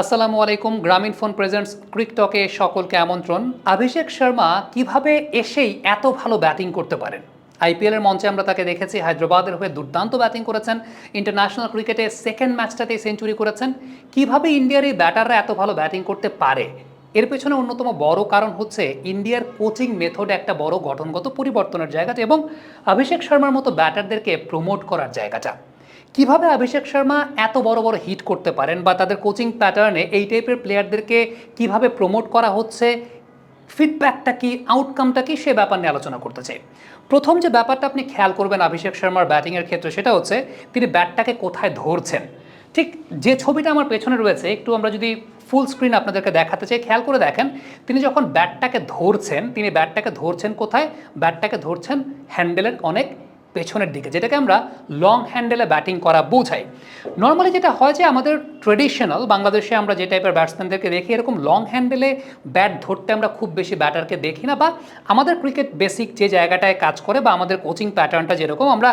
আসসালামু আলাইকুম, গ্রামীণ ফোন প্রেজেন্টস ক্রিকটকে সকলকে আমন্ত্রণ। অভিষেক শর্মা, কীভাবে এসেই এত ভালো ব্যাটিং করতে পারেন? আইপিএলের মঞ্চে আমরা তাকে দেখেছি, হায়দ্রাবাদের হয়ে দুর্দান্ত ব্যাটিং করেছেন। ইন্টারন্যাশনাল ক্রিকেটে সেকেন্ড ম্যাচটাতেই সেঞ্চুরি করেছেন। কীভাবে ইন্ডিয়ার এই ব্যাটাররা এত ভালো ব্যাটিং করতে পারে? এর পেছনে অন্যতম বড় কারণ হচ্ছে ইন্ডিয়ার কোচিং মেথড একটা বড় গঠনগত পরিবর্তনের জায়গাটা এবং অভিষেক শর্মার মতো ব্যাটারদেরকে প্রমোট করার জায়গাটা। কীভাবে অভিষেক শর্মা এত বড় বড় হিট করতে পারেন বা তাদের কোচিং প্যাটার্নে এই টাইপের প্লেয়ারদেরকে কীভাবে প্রমোট করা হচ্ছে ফিডব্যাকটা কি আউটকামটা কি, সে ব্যাপার নিয়ে আলোচনা করতে চাই। প্রথম যে ব্যাপারটা আপনি খেয়াল করবেন অভিষেক শর্মার ব্যাটিংয়ের ক্ষেত্রে, সেটা হচ্ছে তিনি ব্যাটটাকে কোথায় ধরছেন। ঠিক যে ছবিটা আমার পেছনে রয়েছে, একটু আমরা যদি ফুল স্ক্রিন আপনাদেরকে দেখাতে চাই, খেয়াল করে দেখেন, তিনি যখন ব্যাটটাকে ধরছেন, তিনি ব্যাটটাকে ধরছেন কোথায়? ব্যাটটাকে ধরছেন হ্যান্ডেলের অনেক পেছনের দিকে, যেটাকে আমরা লং হ্যান্ডেলে ব্যাটিং করা বোঝাই। নর্মালি যেটা হয় যে আমাদের ট্রেডিশনাল বাংলাদেশে আমরা যে টাইপের ব্যাটসম্যানদেরকে দেখি, এরকম লং হ্যান্ডেলে ব্যাট ধরতে আমরা খুব বেশি ব্যাটারকে দেখি না বা আমাদের ক্রিকেট বেসিক যে জায়গাটায় কাজ করে বা আমাদের কোচিং প্যাটার্নটা যেরকম, আমরা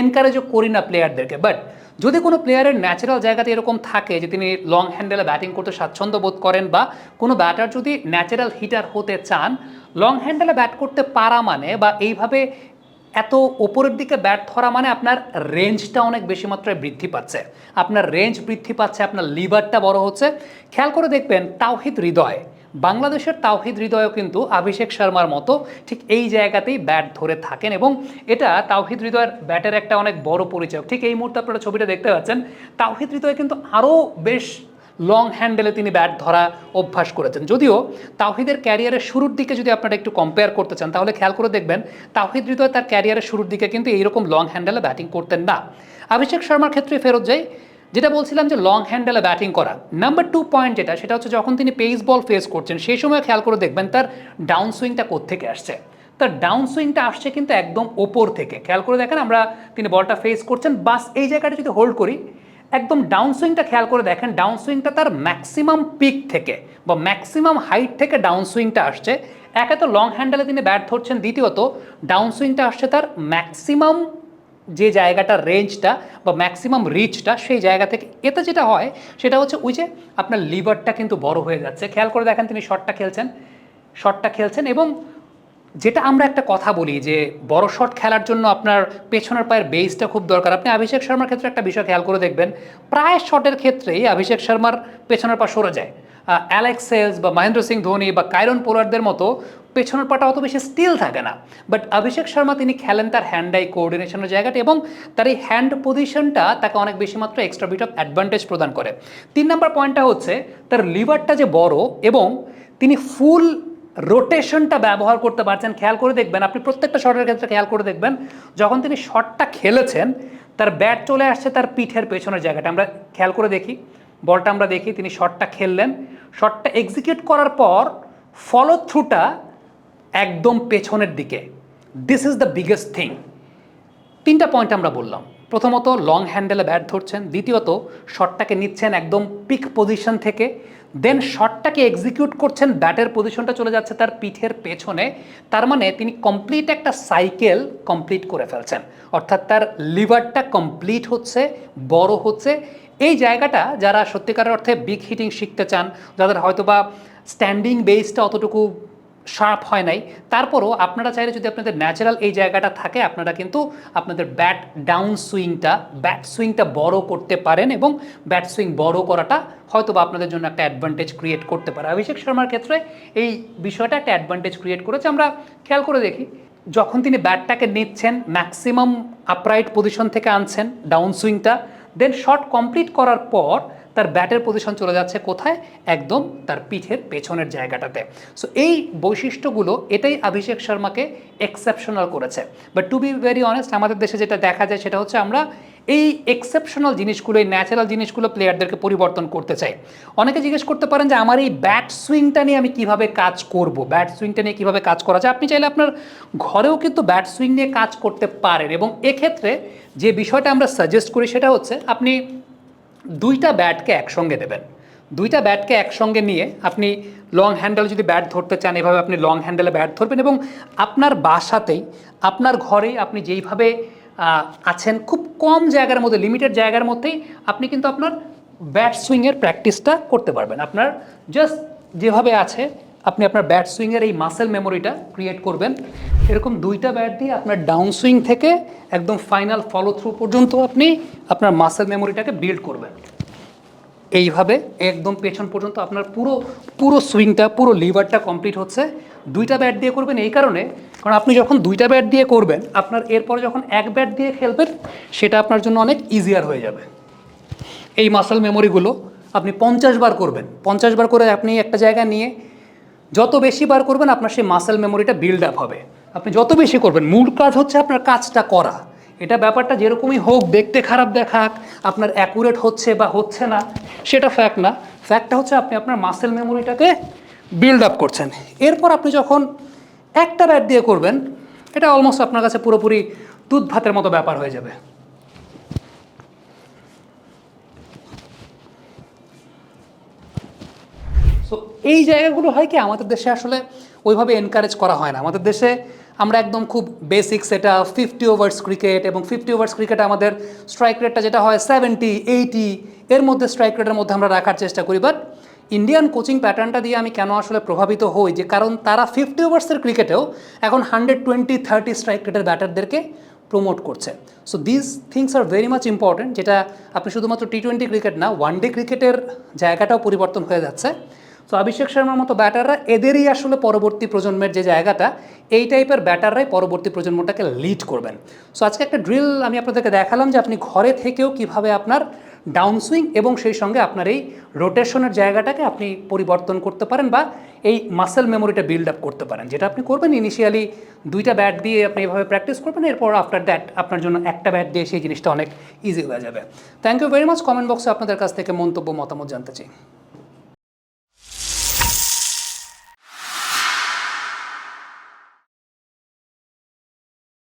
এনকারেজও করি না প্লেয়ারদেরকে বাট যদি কোনো প্লেয়ারের ন্যাচারাল জায়গাতে এরকম থাকে যে তিনি লং হ্যান্ডেলে ব্যাটিং করতে স্বাচ্ছন্দ্য বোধ করেন বা কোনো ব্যাটার যদি ন্যাচারাল হিটার হতে চান লং হ্যান্ডেলে ব্যাট করতে পারা মানে বা এইভাবে এত ওপরের দিকে ব্যাট ধরা মানে আপনার রেঞ্জটা অনেক বেশি মাত্রায় বৃদ্ধি পাচ্ছে। আপনার রেঞ্জ বৃদ্ধি পাচ্ছে, আপনার লিভারটা বড় হচ্ছে। খেয়াল করে দেখবেন, তাওহিদ হৃদয়, বাংলাদেশের তাওহিদ হৃদয়ও কিন্তু অভিষেক শর্মার মতো ঠিক এই জায়গাতেই ব্যাট ধরে থাকেন এবং এটা তাওহিদ হৃদয়ের ব্যাটের একটা অনেক বড় পরিচয়। ঠিক এই মুহূর্তে আপনারা ছবিটা দেখতে পাচ্ছেন, তাওহিদ হৃদয় কিন্তু আরও বেশ লং হ্যান্ডেলে তিনি ব্যাট ধরা অভ্যাস করেছেন। যদিও তাওহিদের ক্যারিয়ারের শুরুর দিকে যদি আপনারা একটু কম্পেয়ার করতে চান, তাহলে খেয়াল করে দেখবেন তাহিদ হৃদয় তার ক্যারিয়ারের শুরুর দিকে কিন্তু এইরকম লং হ্যান্ডেলে ব্যাটিং করতেন না। অভিষেক শর্মার ক্ষেত্রে ফেরত যাই, যেটা বলছিলাম যে লং হ্যান্ডেলে ব্যাটিং করা। নাম্বার টু পয়েন্ট যেটা, সেটা হচ্ছে যখন তিনি পেস বল ফেস করছেন, সেই সময় খেয়াল করে দেখবেন তার ডাউন সুইংটা কোত্থেকে আসছে। তার ডাউন সুইংটা আসছে কিন্তু একদম ওপর থেকে। খেয়াল করে দেখেন আমরা তিনি বলটা ফেস করছেন, বাস এই জায়গাটা যদি হোল্ড করি একদম ডাউন সুইংটা খেয়াল করে দেখেন ডাউন সুইংটা তার ম্যাক্সিমাম পিক থেকে বা ম্যাক্সিমাম হাইট থেকে ডাউন সুইংটা আসছে। একে তো লং হ্যান্ডেলে তিনি ব্যাট ধরছেন। দ্বিতীয়ত ডাউন সুইংটা আসছে তার ম্যাক্সিমাম যে জায়গাটা রেঞ্জটা বা ম্যাক্সিমাম রিচটা সেই জায়গা থেকে। এতে যেটা হয়, সেটা হচ্ছে ওই যে আপনার লিভারটা কিন্তু বড় হয়ে যাচ্ছে। খেয়াল করে দেখেন তিনি শটটা খেলছেন। শটটা খেলছেন এবং যেটা আমরা একটা কথা বলি যে বড় শট খেলার জন্য আপনার পেছনের পায়ের বেসটা খুব দরকার। আপনি অভিষেক শর্মার ক্ষেত্রে একটা বিষয় খেয়াল করে দেখবেন, প্রায় শটের ক্ষেত্রেই অভিষেক শর্মার পেছনের পা সরে যায়। অ্যালেক্স সেলস বা মহেন্দ্র সিং ধোনি বা কাইরন পোলারদের মতো পেছনের পাটা অত বেশি স্টিল থাকে না। বাট অভিষেক শর্মা তিনি খেলেন তার হ্যান্ড আই কোঅর্ডিনেশনের জায়গাটা এবং তার এই হ্যান্ড পজিশনটা তাকে অনেক বেশি মাত্র এক্সট্রা বিট অফ অ্যাডভান্টেজ প্রদান করে। তিন নম্বর পয়েন্টটা হচ্ছে, তার লিভারটা যে বড় এবং তিনি ফুল রোটেশনটা ব্যবহার করতে পারছেন, খেয়াল করে দেখবেন, আপনি প্রত্যেকটা শটের ক্ষেত্রে খেয়াল করে দেখবেন, যখন তিনি শটটা খেলেছেন, তার ব্যাট চলে আসছে তার পিঠের পেছনের জায়গাটা। আমরা খেয়াল করে দেখি, বলটা আমরা দেখি, তিনি শটটা খেললেন। শটটা এক্সিকিউট করার পর ফলো থ্রুটা একদম পেছনের দিকে। This is the biggest thing তিনটা পয়েন্ট আমরা বললাম। প্রথমত লং হ্যান্ডেলে ব্যাট ধরছেন, দ্বিতীয়ত শটটাকে নিচ্ছেন একদম পিক পজিশন থেকে দেন শটটাকে এক্সিকিউট করছেন ব্যাটের পজিশনটা চলে যাচ্ছে তার পিঠের পেছনে, তার মানে তিনি কমপ্লিট একটা সাইকেল কমপ্লিট করে ফেলছেন। অর্থাৎ তার লিভারটা কমপ্লিট হচ্ছে, বড় হচ্ছে। এই জায়গাটা যারা সত্যিকারের অর্থে বিগ হিটিং শিখতে চান, যাদের হয়তোবা স্ট্যান্ডিং বেসটা অতটুকু শার্প হয় নাই। তারপরও আপনারা চাইলে যদি আপনাদের ন্যাচারাল এই জায়গাটা থাকে, আপনারা কিন্তু আপনাদের ব্যাট ডাউন সুইংটা ব্যাট সুইংটা বড় করতে পারেন এবং ব্যাট সুইং বড় করাটা হয়তো বা আপনাদের জন্য একটা অ্যাডভান্টেজ ক্রিয়েট করতে পারে। অভিষেক শর্মার ক্ষেত্রে এই বিষয়টা একটা অ্যাডভান্টেজ ক্রিয়েট করেছে। আমরা খেয়াল করে দেখি, যখন তিনি ব্যাটটাকে নিচ্ছেন ম্যাক্সিমাম আপরাইট পজিশন থেকে আনছেন ডাউন সুইংটা দেন শট কমপ্লিট করার পর তার ব্যাটের পজিশন চলে যাচ্ছে কোথায়? একদম তার পিঠের পেছনের জায়গাটাতে। সো এই বৈশিষ্ট্যগুলো এটাই অভিষেক শর্মাকে এক্সেপশনাল করেছে। But to be very honest আমাদের দেশে যেটা দেখা যায় সেটা হচ্ছে আমরা এই এক্সেপশনাল জিনিসগুলো, এই ন্যাচারাল জিনিসগুলো প্লেয়ারদেরকে পরিবর্তন করতে চাই। অনেকে জিজ্ঞেস করতে পারেন যে, আমার এই ব্যাট সুইংটা নিয়ে আমি কীভাবে কাজ করব? ব্যাট সুইংটা নিয়ে কীভাবে কাজ করা যায়? আপনি চাইলে আপনার ঘরেও কিন্তু ব্যাট সুইং নিয়ে কাজ করতে পারেন। এবং এক্ষেত্রে যে বিষয়টা আমরা সাজেস্ট করি সেটা হচ্ছে, আপনি দুইটা ব্যাটকে একসঙ্গে দেবেন। দুইটা ব্যাটকে একসঙ্গে নিয়ে আপনি লং হ্যান্ডেল যদি ব্যাট ধরতে চান, এভাবে আপনি লং হ্যান্ডেলে ব্যাট ধরবেন এবং আপনার বাসাতেই, আপনার ঘরেই আপনি যেইভাবে আছেন, খুব কম জায়গার মধ্যে লিমিটেড জায়গার মধ্যেই আপনি কিন্তু আপনার ব্যাট সুইংয়ের প্র্যাকটিসটা করতে পারবেন। আপনার জাস্ট যেভাবে আছে আপনি আপনার ব্যাট সুইংয়ের এই মাসেল মেমোরিটা ক্রিয়েট করবেন। এরকম দুইটা ব্যাট দিয়ে আপনার ডাউন সুইং থেকে একদম ফাইনাল ফলো থ্রু পর্যন্ত আপনি আপনার মাসেল মেমোরিটাকে বিল্ড করবেন। এইভাবে একদম পেছন পর্যন্ত আপনার পুরো পুরো সুইংটা পুরো লিভারটা কমপ্লিট হচ্ছে। দুইটা ব্যাট দিয়ে করবেন এই কারণে, কারণ আপনি যখন দুইটা ব্যাট দিয়ে করবেন, আপনার এরপরে যখন এক ব্যাট দিয়ে খেলবেন, সেটা আপনার জন্য অনেক ইজিয়ার হয়ে যাবে। এই মাসেল মেমোরিগুলো আপনি পঞ্চাশ বার করবেন। পঞ্চাশ বার করে আপনি একটা জায়গা নিয়ে যত বেশি বার করবেন আপনার সেই মাসেল মেমোরিটা বিল্ড আপ হবে। আপনি যত বেশি করবেন, মূল কাজ হচ্ছে আপনার কাজটা করা। এটা ব্যাপারটা যেরকমই হোক, দেখতে খারাপ দেখাক, আপনার অ্যাকুরেট হচ্ছে বা হচ্ছে না, সেটা ফ্যাক্ট না। ফ্যাক্টটা হচ্ছে আপনি আপনার মাসেল মেমোরিটাকে বিল্ড আপ করছেন। এরপর আপনি যখন একটা ব্যাট দিয়ে করবেন, এটা অলমোস্ট আপনার কাছে পুরোপুরি দুধ ভাতের মতো ব্যাপার হয়ে যাবে। সো এই জায়গাগুলো হয় কি, আমাদের দেশে আসলে ওইভাবে এনকারেজ করা হয় না। আমাদের দেশে আমরা একদম খুব বেসিক সেটা ফিফটি ওভার্স ক্রিকেট এবং ফিফটি ওভার্স ক্রিকেট আমাদের স্ট্রাইক রেটটা যেটা হয় সেভেন্টি এইটি এর মধ্যে স্ট্রাইক রেটের মধ্যে আমরা রাখার চেষ্টা করি। বাট ইন্ডিয়ান কোচিং প্যাটার্নটা দিয়ে আমি কেন আসলে প্রভাবিত হই, যে কারণ তারা ফিফটি ওভার্সের ক্রিকেটেও এখন হান্ড্রেড টোয়েন্টি থার্টি স্ট্রাইক রেটের ব্যাটারদেরকে প্রমোট করছে। So this things are very much important যেটা আপনি শুধুমাত্র টি টোয়েন্টি ক্রিকেট না ওয়ান ডে ক্রিকেটের জায়গাটাও পরিবর্তন হয়ে যাচ্ছে। সো অভিষেক শর্মার মতো ব্যাটাররা এদেরই আসলে পরবর্তী প্রজন্মের যে জায়গাটা, এই টাইপের ব্যাটাররাই পরবর্তী প্রজন্মটাকে লিড করবেন। সো আজকে একটা ড্রিল আমি আপনাদেরকে দেখালাম যে আপনি ঘরে থেকেও কীভাবে আপনার ডাউন সুইং এবং সেই সঙ্গে আপনার এই রোটেশনের জায়গাটাকে আপনি পরিবর্তন করতে পারেন বা এই মাসেল মেমোরিটা বিল্ড আপ করতে পারেন। যেটা আপনি করবেন ইনিশিয়ালি দুইটা ব্যাট দিয়ে আপনি এভাবে প্র্যাকটিস করবেন, এরপর আফটার দ্যাট আপনার জন্য একটা ব্যাট দিয়ে সেই জিনিসটা অনেক ইজি হয়ে যাবে। Thank you very much comment বক্সে আপনাদের কাছ থেকে মন্তব্য, মতামত জানতে চাই।